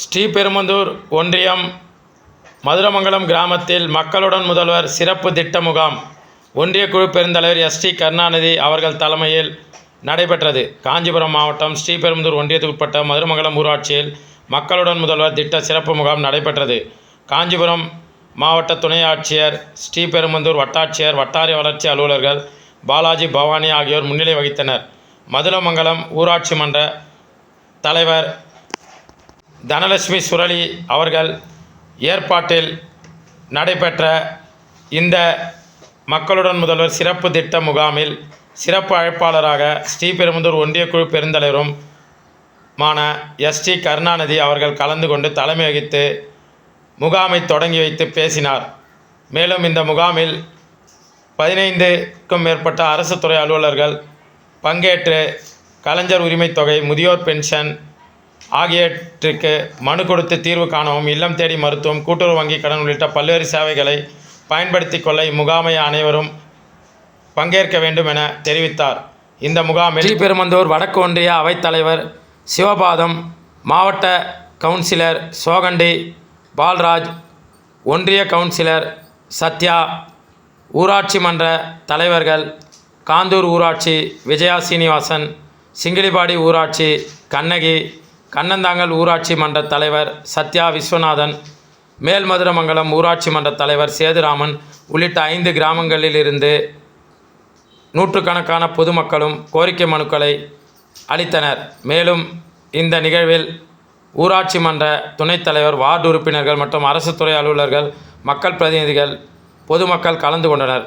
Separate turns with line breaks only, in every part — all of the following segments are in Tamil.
ஸ்ரீபெருமந்தூர் ஒன்றியம் மதுரமங்கலம் கிராமத்தில் மக்களுடன் முதல்வர் சிறப்பு திட்ட முகாம். ஒன்றிய குழு பெருந்தலைவர் எஸ் டி கருணாநிதி அவர்கள் தலைமையில் நடைபெற்றது. காஞ்சிபுரம் மாவட்டம் ஸ்ரீபெரும்புதூர் ஒன்றியத்துக்குட்பட்ட மதுரமங்கலம் ஊராட்சியில் மக்களுடன் முதல்வர் திட்ட சிறப்பு முகாம் நடைபெற்றது. காஞ்சிபுரம் மாவட்ட துணை ஆட்சியர் ஸ்ரீபெரும்புதூர் வட்டாட்சியர் வட்டார வளர்ச்சி அலுவலர்கள் பாலாஜி பவானி ஆகியோர் முன்னிலை வகித்தனர். மதுரமங்கலம் ஊராட்சி மன்ற தலைவர் தனலட்சுமி சுரளி அவர்கள் ஏற்பாட்டில் நடைபெற்ற இந்த மக்களுடன் முதல்வர் சிறப்பு திட்ட முகாமில் சிறப்பு அழைப்பாளராக ஸ்ரீபெரும்புதூர் ஒன்றிய குழு பெருந்தலைவரும் மான எஸ் டி கருணாநிதி அவர்கள் கலந்து கொண்டு தலைமை வகித்து முகாமை தொடங்கி வைத்து பேசினார். மேலும் இந்த முகாமில் பதினைந்துக்கும் மேற்பட்ட அரசு துறை அலுவலர்கள் பங்கேற்று கலைஞர் உரிமைத் தொகை முதியோர் பென்ஷன் ஆகியவற்றுக்கு மனு கொடுத்து தீர்வு காணவும் இல்லம் தேடி மருத்துவம் கூட்டுறவு வங்கி கடன் உள்ளிட்ட பல்வேறு சேவைகளை பயன்படுத்தி கொள்ள இம்முகாமை அனைவரும் பங்கேற்க வேண்டும் என தெரிவித்தார். இந்த முகாமில் ஸ்ரீபெருமந்தூர் வடக்கு ஒன்றிய அவைத்தலைவர் சிவபாதம் மாவட்ட கவுன்சிலர் சோகண்டி பால்ராஜ் ஒன்றிய கவுன்சிலர் சத்யா ஊராட்சி மன்ற தலைவர்கள் காந்தூர் ஊராட்சி விஜயா சீனிவாசன் சிங்கிலிபாடி ஊராட்சி கண்ணகி கண்ணந்தாங்கல் ஊராட்சி மன்ற தலைவர் சத்யா விஸ்வநாதன் மேல்மதுரமங்கலம் ஊராட்சி மன்ற தலைவர் சேதுராமன் உள்ளிட்ட ஐந்து கிராமங்களில் இருந்து நூற்றுக்கணக்கான பொதுமக்களும் கோரிக்கை மனுக்களை அளித்தனர். மேலும் இந்த நிகழ்வில் ஊராட்சி மன்ற துணைத் தலைவர் வார்டு உறுப்பினர்கள் மற்றும் அரசு துறை அலுவலர்கள் மக்கள் பிரதிநிதிகள் பொதுமக்கள் கலந்து கொண்டனர்.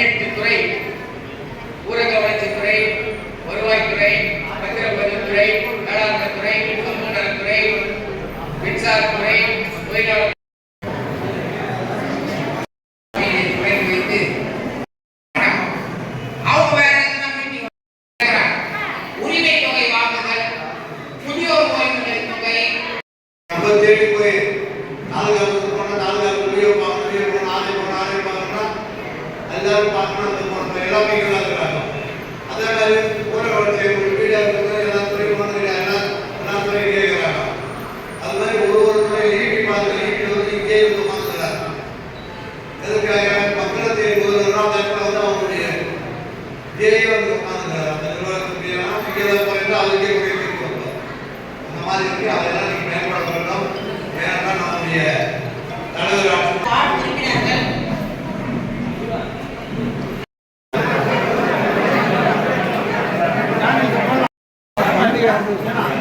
பதினெட்டு துறை
எல்லாரும் பார்க்கணும் அது எல்லாமே நல்லா இருக்கிறாங்க அதே மாதிரி ஊர வளர்ச்சி ஒரு வீடியோ இருக்கிறது எல்லா துறையும் வந்து எல்லா துறையும் கேட்குறாங்க அது மாதிரி ஒரு ஒரு துறை ஈட்டி பார்த்து ஈட்டி வந்து இங்கே இருந்து பார்த்துக்கிறாங்க எதுக்காக பத்திரத்தை ஒரு முதல்வர்னா அந்த இடத்துல வந்து அவங்களுடைய ஏஐ வந்து உட்காந்துக்கிறாங்க அந்த நிர்வாகத்துக்கு இங்கே தான் போயிட்டு அதுக்கே போய் கேட்கணும் அந்த மாதிரி இருக்கு. அதெல்லாம் நீங்கள் மேம்படுத்தணும் ஏன்னா நம்முடைய தலைவர் Yeah.